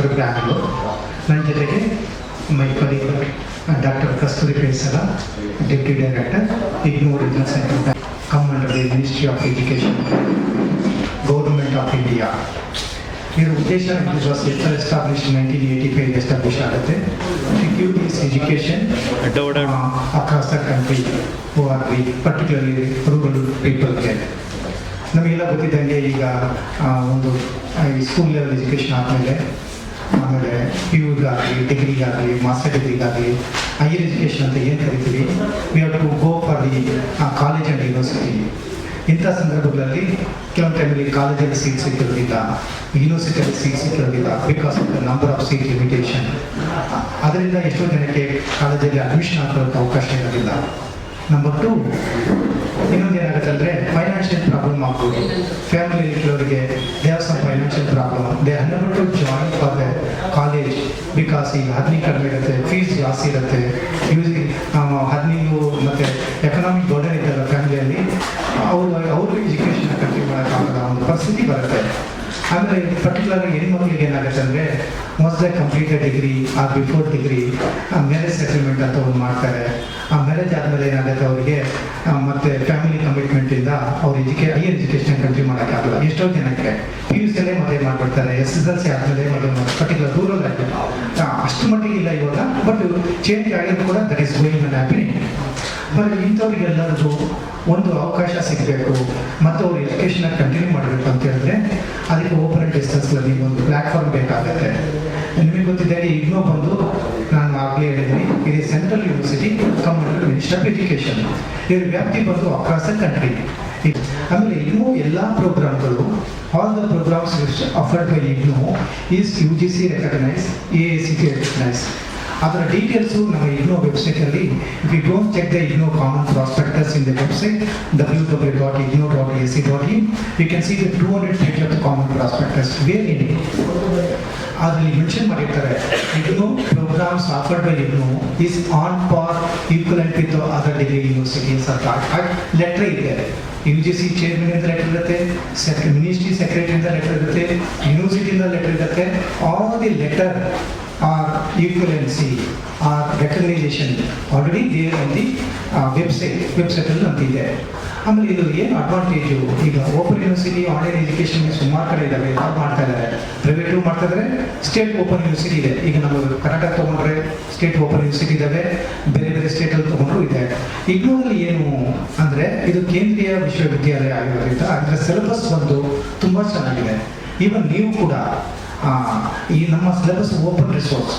Centre ನನ್ನ ಜೊತೆಗೆ my colleague doctor Kasturi Pesala deputy director IGNOU regional centre come under the ministry of education government of India ಇದರ ಉದ್ದೇಶ it was establish nineteen eighty five establish ಆಗುತ್ತೆ to is education across the country oh or the particularly rural ಪೀಪಲ್ಗೆ ನಮಗೆಲ್ಲ ಗೊತ್ತಿದ್ದಂಗೆ ಈಗ ಒಂದು school level education ಆದಮೇಲೆ ಆಮೇಲೆ P ಯುಗಾಗಲಿ ಡಿಗ್ರಿಗಾಗಲಿ ಮಾಸ್ಟರ್ ಡಿಗ್ರಿಗಾಗಲಿ ಹೈಯರ್ ಎಜುಕೇಷನ್ ಅಂತ ಏನು ಕರಿತೀವಿ? We have to go for the college and university ಇಂಥ ಸಂದರ್ಭಗಳಲ್ಲಿ ಕೆಲವು ಟೈಮಲ್ಲಿ ಕಾಲೇಜಲ್ಲಿ ಸೀಟ್ ಸಿಕ್ಕಿರೋದಿಲ್ಲ ಯೂನಿವರ್ಸಿಟಿಯಲ್ಲಿ seat ಸಿಕ್ಕಿರೋದಿಲ್ಲ because of the number of seat limitation ಅದರಿಂದ ಎಷ್ಟೋ ಜನಕ್ಕೆ ಕಾಲೇಜಲ್ಲಿ ಅಡ್ಮಿಷನ್ ಹಾಕೋಕ್ಕೆ ಅವಕಾಶ ಇರೋದಿಲ್ಲ. ನಂಬರ್ ಟು ಇನ್ನೊಂದು ಏನಾಗುತ್ತೆ ಅಂದರೆ ಫೈನಾನ್ಷಿಯಲ್ ಪ್ರಾಬ್ಲಮ್ ಆಗ್ಬೋದು ಫ್ಯಾಮಿಲಿ ಕೆಲವರಿಗೆ they have some financial problem they ಹನ್ನೆರಡು to join for the college because ಈಗ ಹದಿನೈದು ಕಡಿಮೆ ಇರುತ್ತೆ ಫೀಸ್ ಜಾಸ್ತಿ ಇರುತ್ತೆ. ಯೂಸ್ ಹದಿನೈದು ಮತ್ತೆ ಎಕನಾಮಿಕ್ ಬರ್ಡನ್ ಇದ್ದಲ್ಲ ಫ್ಯಾಮಿಲಿಯಲ್ಲಿ ಅವರು ಅವ್ರಿಗೆ ಎಜುಕೇಷನ್ ಕಂಟಿನ್ಯೂ ಮಾಡೋಕ್ಕಾಗಲ್ಲ ಒಂದು ಪರಿಸ್ಥಿತಿ ಬರುತ್ತೆ. ಅಂದರೆ ಪರ್ಟಿಕ್ಯುಲರ್ ಹೆಣ್ಮಕ್ಳಿಗೆ ಏನಾಗುತ್ತೆ ಅಂದರೆ ಮೊದಲೇ ಕಂಪ್ಲೀಟೆಡ್ ಡಿಗ್ರಿ ಆ ಬಿಫೋರ್ ಡಿಗ್ರಿ ಆ ಮ್ಯಾರೇಜ್ ಸೆಟಲ್ಮೆಂಟ್ ಅಂತ ಒಂದು ಮಾಡ್ತಾರೆ. ಆ ಮ್ಯಾರೇಜ್ ಆದಮೇಲೆ ಏನಾಗುತ್ತೆ ಅವರಿಗೆ ಮತ್ತೆ ಫ್ಯಾಮಿಲಿ ಕಮಿಟ್ಮೆಂಟಿಂದ ಅವ್ರ ಎಜುಕೇ ಹೈಯರ್ ಎಜುಕೇಷನ್ ಕಂಟಿನ್ಯೂ ಮಾಡೋಕ್ಕಾಗಲ್ಲ ಎಷ್ಟೋ ಜನಕ್ಕೆ. ಇವಾಗ ಬಟ್ ಚೇಂಜ್ ಆಗಿದ್ದು ಕೂಡ that is going on happening but ಇಂಥವ್ರಿಗೆಲ್ಲರಿಗೂ ಒಂದು ಅವಕಾಶ ಸಿಗಬೇಕು. ಮತ್ತು ಅವ್ರು ಎಜುಕೇಷನ್ ಕಂಟಿನ್ಯೂ ಮಾಡಬೇಕು ಅಂತ ಹೇಳಿದ್ರೆ, ಅದಕ್ಕೆ ಓಪನ್ ಡಿಸ್ಟೆನ್ಸ್ ಅಲ್ಲಿ ಒಂದು ಪ್ಲಾಟ್ಫಾರ್ಮ್ ಬೇಕಾಗುತ್ತೆ. ನಿಮಗೆ ಗೊತ್ತಿದೆ ಇನ್ನೂ ಬಂದು ನಾನು ಆಗಲೇ ಹೇಳಿದ್ದೀನಿ, ಇದೇ central university community minister of education ಇದ್ರ ವ್ಯಾಪ್ತಿ ಬಂದು ಅಕ್ರಾಸ್ ದ ಕಂಟ್ರಿ ಆಮೇಲೆ ಇನ್ನೂ ಎಲ್ಲ ಪ್ರೋಗ್ರಾಮ್ಗಳು all the programmes offered by IGNOU is U G C recognise A C T recognise ಅದರ ಡೀಟೇಲ್ಸು ನಮ್ಮ ಇಗ್ನೋ ವೆಬ್ಸೈಟಲ್ಲಿ if you don't check the IGNOU common prospectus in the website W W dot IGNOU dot A C dot in you can see the two hundred page of common prospectus where in ಅದರಲ್ಲಿ mention ಮಾಡಿರ್ತಾರೆ IGNOU programmes offered by IGNOU is on par equivalent with other degree universities ಅಂತ letter ಇದೆ. U G C chairman ಇಂದ letter ಇರುತ್ತೆ sec ministry ಸೆಕ್ರೆಟರಿಯಿಂದ letter ಇರುತ್ತೆ ಯೂನಿವರ್ಸಿಟಿಯಿಂದ letter ಇರುತ್ತೆ all the letter or equivalency or recognisation already there on the website ವೆಬ್ಸೈಟಲ್ಲಿ ನಮ್ದಿದೆ. ಆಮೇಲೆ ಇದು ಏನು ಅಡ್ವಾಂಟೇಜು ಈಗ ಓಪನ್ ಯೂನಿವರ್ಸಿಟಿ ಆನ್ಲೈನ್ ಎಜುಕೇಷನ್ ಸುಮಾರು ಕಡೆ ಇದ್ದಾವೆ ಯಾರು ಮಾಡ್ತಾ ಇದ್ದಾರೆ ಪ್ರೈವೇಟು ಮಾಡ್ತಾ ಇದ್ದಾರೆ ಸ್ಟೇಟ್ ಓಪನ್ ಯೂನಿವರ್ಸಿಟಿ ಇದೆ. ಈಗ ನಮ್ಮ ಕರ್ನಾಟಕ ತೊಗೊಂಡ್ರೆ ಸ್ಟೇಟ್ ಓಪನ್ ಯೂನಿವರ್ಸಿಟಿ ಇದ್ದಾವೆ ಬೇರೆ ಬೇರೆ ಸ್ಟೇಟಲ್ಲಿ ತೊಗೊಂಡ್ರು ಇದೆ. ಇಗ್ನೋದಲ್ಲಿ ಏನು ಅಂದರೆ, ಇದು ಕೇಂದ್ರೀಯ ವಿಶ್ವವಿದ್ಯಾಲಯ ಆಗಿರೋದ್ರಿಂದ ಅದರ ಸಿಲೆಬಸ್ ಒಂದು ತುಂಬ ಚೆನ್ನಾಗಿದೆ. ಈವನ್ ನೀವು ಕೂಡ ಈ ನಮ್ಮ ಸಿಲೆಬಸ್ ಓಪನ್ ರಿಸೋರ್ಸ್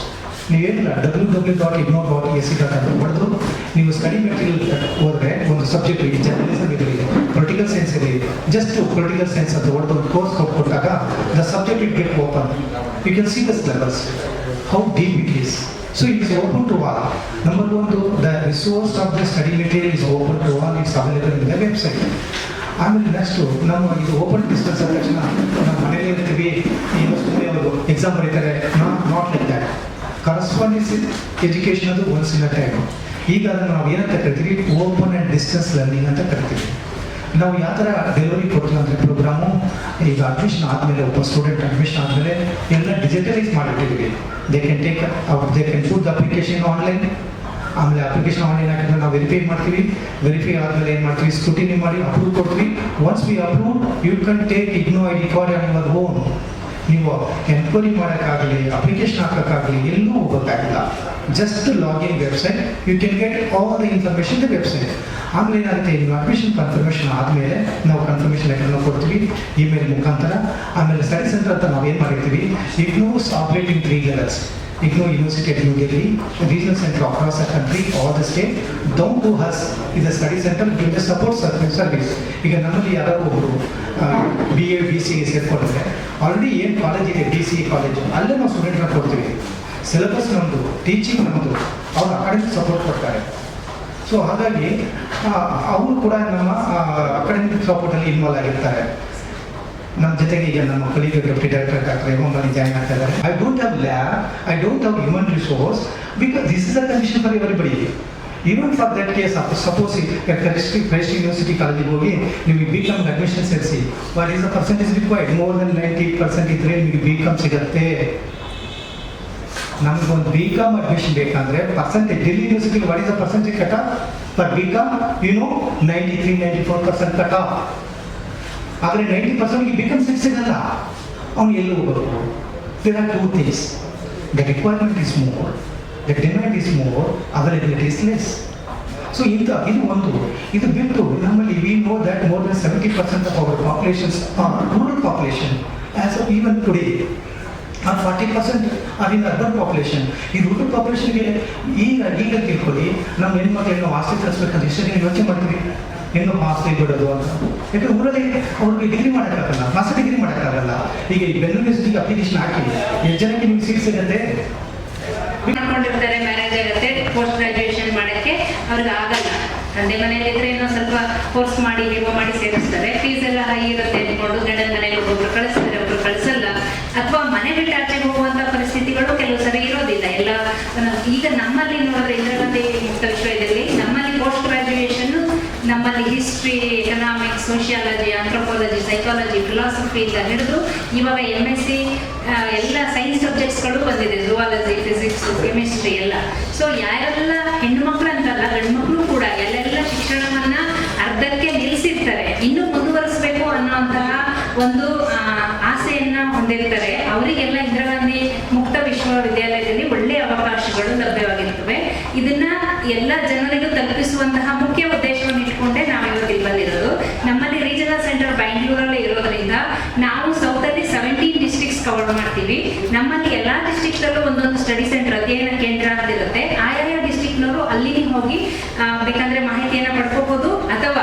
ನೀವೇನಿಲ್ಲ ಡಬ್ಲ್ಯೂ ಡಬ್ಲ್ಯೂ ಡಾಟ್ ಇಗ್ನೋರ್ ಡಾಟ್ ಎಸ್ ಸಿ ಡಾಟ್ ಅಂತ ಹೊಡೆದು ನೀವು ಸ್ಟಡಿ ಮೆಟೀರಿಯಲ್ ಹೋದ್ರೆ ಒಂದು ಸಬ್ಜೆಕ್ಟ್ ಇದೆ ಜರ್ನಲಿಸಮ್ ಇದೆ ಪೊಲಿಟಿಕಲ್ ಸೈನ್ಸ್ ಇದೆ. ಜಸ್ಟ್ ಪೊಲಿಟಿಕಲ್ ಸೈನ್ಸ್ ಅಂತ ಹೊಡೆದು ಒಂದು ಕೋರ್ಸ್ ಕೊಟ್ಟಾಗ the subject it get open you can see the syllabus how deep it is. So it is open to all. Number one, the resource of the study material is open to all, it's available in the website ಆಮೇಲೆ next ನಾವು ಇದು open distance ಆದ ತಕ್ಷಣ ನಮ್ಮ ಮನೇಲಿ ಇರ್ತೀವಿ ಈಗ ಅವರು ಎಕ್ಸಾಮ್ ಬರೀತಾರೆ. Not like that correspondence education ಅದು ಒನ್ಸ್ ಇನ್ ಅ ಟೈಮ್ ಈಗ ಅದನ್ನು ನಾವು ಏನಂತ ಕರಿತೀವಿ? ಓಪನ್ ಆ್ಯಂಡ್ ಡಿಸ್ಟೆನ್ಸ್ ಲರ್ನಿಂಗ್ ಅಂತ ಕರಿತೀವಿ. ನಾವು ಯಾವ ಥರ ಡೆಲಿವರಿ ಕೊಡ್ತೀವಿ ಅಂದರೆ ಪ್ರೋಗ್ರಾಮು ಈಗ ಅಡ್ಮಿಷನ್ ಆದಮೇಲೆ, ಒಬ್ಬ ಸ್ಟೂಡೆಂಟ್ ಅಡ್ಮಿಷನ್ ಆದಮೇಲೆ ಎಲ್ಲ digitalise ಮಾಡಿಟ್ಟಿದ್ದೀವಿ. They can take they can the application online ಆಮೇಲೆ ಅಪ್ಲಿಕೇಶನ್ ಆನ್ಲೈನ್ ಹಾಕಿದ್ರೆ ನಾವು ವೆರಿಫೈ ಮಾಡ್ತೀವಿ. ವೆರಿಫೈ ಆದಮೇಲೆ ಏನು ಮಾಡ್ತೀವಿ? ಸ್ಕ್ರೂಟಿನಿ ಮಾಡಿ ಅಪ್ರೂವ್ ಕೊಡ್ತೀವಿ. Once we approve you can take IGNOU I D card your own ನೀವು ಎನ್ಕ್ವೈರಿ ಮಾಡೋಕ್ಕಾಗಲಿ ಅಪ್ಲಿಕೇಶನ್ ಹಾಕೋಕ್ಕಾಗಲಿ ಎಲ್ಲೂ ಹೋಗೋಕ್ಕಾಗಿಲ್ಲ just login website you can get all the information the website ಆಮೇಲೆ ಏನಾಗುತ್ತೆ, ನೀವು ಅಡ್ಮಿಷನ್ ಕನ್ಫರ್ಮೇಷನ್ ಆದಮೇಲೆ ನಾವು ಕನ್ಫರ್ಮೇಷನ್ ಲೆಟರ್ನ ಕೊಡ್ತೀವಿ ಇಮೇಲ್ ಮುಖಾಂತರ. ಆಮೇಲೆ ಸ್ಟಡಿ ಸೆಂಟರ್ ಅಂತ ನಾವೇನು ಮಾಡಿರ್ತೀವಿ IGNOU's operating three levels IGNOU university at New Delhi regional centre across the country all the the to us is a study center giving the support service. service. ಈಗ ನಮ್ಮಲ್ಲಿ ಯಾರೋ ಒಬ್ಬರು B A B C ಸೇರ್ಕೊಂಡ್ರೆ already ಏನು college ಇದೆ B C college ಅಲ್ಲೇ ನಾವು ಸ್ಟೂಡೆಂಟ್ನ ಕೊಡ್ತೀವಿ. ಸಿಲೆಬಸ್ ನಮ್ಮದು ಟೀಚಿಂಗ್ ನಮ್ಮದು ಅವ್ರು ಅಕಾಡೆಮಿಕ್ ಸಪೋರ್ಟ್ ಕೊಡ್ತಾರೆ. ಸೊ ಹಾಗಾಗಿ ಅವರು ಕೂಡ ನಮ್ಮ ಅಕಾಡೆಮಿಕ್ ಸಪೋರ್ಟಲ್ಲಿ ಇನ್ವಾಲ್ವ್ ಆಗಿರ್ತಾರೆ. ನಮ್ಮ ಜೊತೆಗೆ ಈಗ ನಮ್ಮ ಕಲೀಗ ಡೆಪ್ಟಿ ಡೈರೆಕ್ಟರ್ ಡಾಕ್ಟರ್ ಹೇಮಂಬನಿ ಜಾಯ್ನ್ ಆಗ್ತಾ ಇದ್ದಾರೆ. I don't have lab I don't have human resource because this is a condition for everybody even for that case suppose Christ Christ university ಕಾಲೇಜಿಗೆ ಹೋಗಿ ನಿಮಗೆ ಬಿ ಕಾಮ್ ಅಡ್ಮಿಷನ್ ಸೇರಿಸಿ what is the percentage required more than ninety percent ಇದ್ದರೆ ನಿಮಗೆ B com ಸಿಗುತ್ತೆ ನಮಗೊಂದು B com admission ಬೇಕಂದ್ರೆ percentage Delhi university what is the percentage cut of B com you know ninety three ninety four percent cut ಆದರೆ ninety ಪರ್ಸೆಂಟ್ಗೆ B com seat ಸಿಗಲ್ಲ ಅವ್ನು ಎಲ್ಲೂ ಹೋಗಬೇಕು there are two things the requirement is more the demand is more availability is less so ಇಂಥ ಇದು ಒಂದು. ಇದು ಬಿಟ್ಟು ನಮ್ಮಲ್ಲಿ we know that more than seventy percent of our populations rural population as of even today ಆ forty percent are in urban population ಈ rural ಪಾಪ್ಯುಲೇಷನ್ಗೆ ಈಗ ಈಗ ತಿಳ್ಕೊಳ್ಳಿ, ನಮ್ಮ ಹೆಣ್ಮಕ್ಳನ್ನು ಹಾಸ್ಟೆಲ್ ತರಿಸ್ಬೇಕಂತ ಎಷ್ಟು ಯೋಚನೆ ಮಾಡ್ತೀವಿ ಹೆಣ್ಣು ಹಾಸ್ಟೆಲ್ ಬಿಡೋದು ಅಂತ. ಯಾಕಂದ್ರೆ ಊರಲ್ಲಿ ಅವ್ರಿಗೆ ಡಿಗ್ರಿ ಮಾಡೋಕ್ಕಾಗಲ್ಲ ಮಾಸ್ಟರ್ ಡಿಗ್ರಿ ಮಾಡೋಕ್ಕಾಗಲ್ಲ. ಈಗ ಈ ಬೆಂಗಳೂರು ಅಪ್ಲಿಕೇಶನ್ ಹಾಕಿ, ಎಷ್ಟು ಜನಕ್ಕೆ ನಿಮ್ಗೆ ಸೀಟ್ ಸಿಗುತ್ತೆ ಮಾಡ್ಕೊಂಡಿರ್ತಾರೆ ಮ್ಯಾರೇಜ್ ಆಗುತ್ತೆ ಪೋಸ್ಟ್ ಗ್ರಾಜುಯೇಷನ್ ಮಾಡಕ್ಕೆ ಅವ್ರಿಗೆ ಆಗಲ್ಲ. ತಂದೆ ಮನೆಯಲ್ಲಿ ಇದ್ರೆ ಇನ್ನೊಂದು ಸ್ವಲ್ಪ ಕೋರ್ಸ್ ಮಾಡಿ ಹೇಗೋ ಮಾಡಿ ಸೇರಿಸ್ತಾರೆ. ಫೀಸ್ ಎಲ್ಲ ಹೈ ಇರುತ್ತೆ ಅಂದ್ಕೊಂಡು ಗಂಡನ ಮನೇಲಿ ಒಬ್ಬೊಬ್ರು ಕಳಿಸ್ತಾರೆ ಒಬ್ರು ಕಳಿಸಲ್ಲ ಅಥವಾ ಮನೆ ಬಿಟ್ಟು ಆಚೆಗೆ ಹೋಗುವಂತ ಪರಿಸ್ಥಿತಿಗಳು ಕೆಲವು ಸರಿ ಇರೋದಿಲ್ಲ ಎಲ್ಲ ಈಗ ನಮ್ಮಲ್ಲಿ ನೋಡಿದ್ರೆ ಇಂದಿರಾ ಗಾಂಧಿ ಮುಕ್ತ ವಿಶ್ವವಿದ್ಯಾಲಯ ನಮ್ಮಲ್ಲಿ ಪೋಸ್ಟ್ ಗ್ರಾಜುಯೇಷನ್ ನಮ್ಮಲ್ಲಿ history economics sociology anthropology psychology ಫಿಲಾಸಫಿಯಿಂದ ಹಿಡಿದು ಇವಾಗ ಎಂ ಎಸ್ ಸಿ ಎಲ್ಲ ಸೈನ್ಸ್ ಸಬ್ಜೆಕ್ಟ್ಸ್ಗಳು ಬಂದಿದೆ. ಜುವಾಲಜಿ ಫಿಸಿಕ್ಸ್ ಕೆಮಿಸ್ಟ್ರಿ ಎಲ್ಲ. ಸೊ ಯಾರೆಲ್ಲ ಹೆಣ್ಮಕ್ಳು ಅಂತಲ್ಲ ಗಂಡು ಮಕ್ಕಳು ಕೂಡ ಎಲ್ಲೆಲ್ಲ ಶಿಕ್ಷಣವನ್ನ ಅರ್ಧಕ್ಕೆ ನಿಲ್ಲಿಸಿರ್ತಾರೆ ಇನ್ನೂ ಮುಂದುವರಿಸಬೇಕು ಅನ್ನುವಂತಹ ಒಂದು ಆಸೆಯನ್ನ ಹೊಂದಿರ್ತಾರೆ. ಅವರಿಗೆಲ್ಲ ಇಂದಿರಾ ಗಾಂಧಿ ಮುಕ್ತ ವಿಶ್ವವಿದ್ಯಾಲಯದಲ್ಲಿ ಒಳ್ಳೆಯ ಅವಕಾಶಗಳು ಲಭ್ಯವಾಗಿರ್ತವೆ. ಇದನ್ನ ಎಲ್ಲ ಜನರಿಗೂ ತಲುಪಿಸುವಂತಹ ಮುಖ್ಯ ಉದ್ದೇಶವನ್ನು ಇಟ್ಕೊಂಡೇ ನಾವು ಇವತ್ತು ಇಲ್ಲಿ ಬಂದಿರೋದು ನಮ್ಮಲ್ಲಿ ರೀಜನಲ್ ಸೆಂಟರ್ ಬ್ಯಾಂಗ್ಳೂರಲ್ಲೇ ಇರೋದ್ರಿಂದ ನಾವು ಸೌತ್ ಅಲ್ಲಿ ಸೆವೆಂಟೀನ್ ಡಿಸ್ಟ್ರಿಕ್ಟ್ಸ್ ಕವರ್ ಮಾಡ್ತೀವಿ ನಮ್ಮಲ್ಲಿ ಎಲ್ಲಾ ಡಿಸ್ಟ್ರಿಕ್ಟ್ ಅಲ್ಲೂ ಒಂದೊಂದು ಸ್ಟಡಿ ಸೆಂಟರ್ ಅಧ್ಯಯನ ಕೇಂದ್ರ ಅಂತ ಇರುತ್ತೆ ಆಯಾಯ ಡಿಸ್ಟ್ರಿಕ್ಟ್ನವರು ಅಲ್ಲಿಗೆ ಹೋಗಿ ಬೇಕಂದ್ರೆ ಮಾಹಿತಿಯನ್ನು ಪಡ್ಕೋಬಹುದು ಅಥವಾ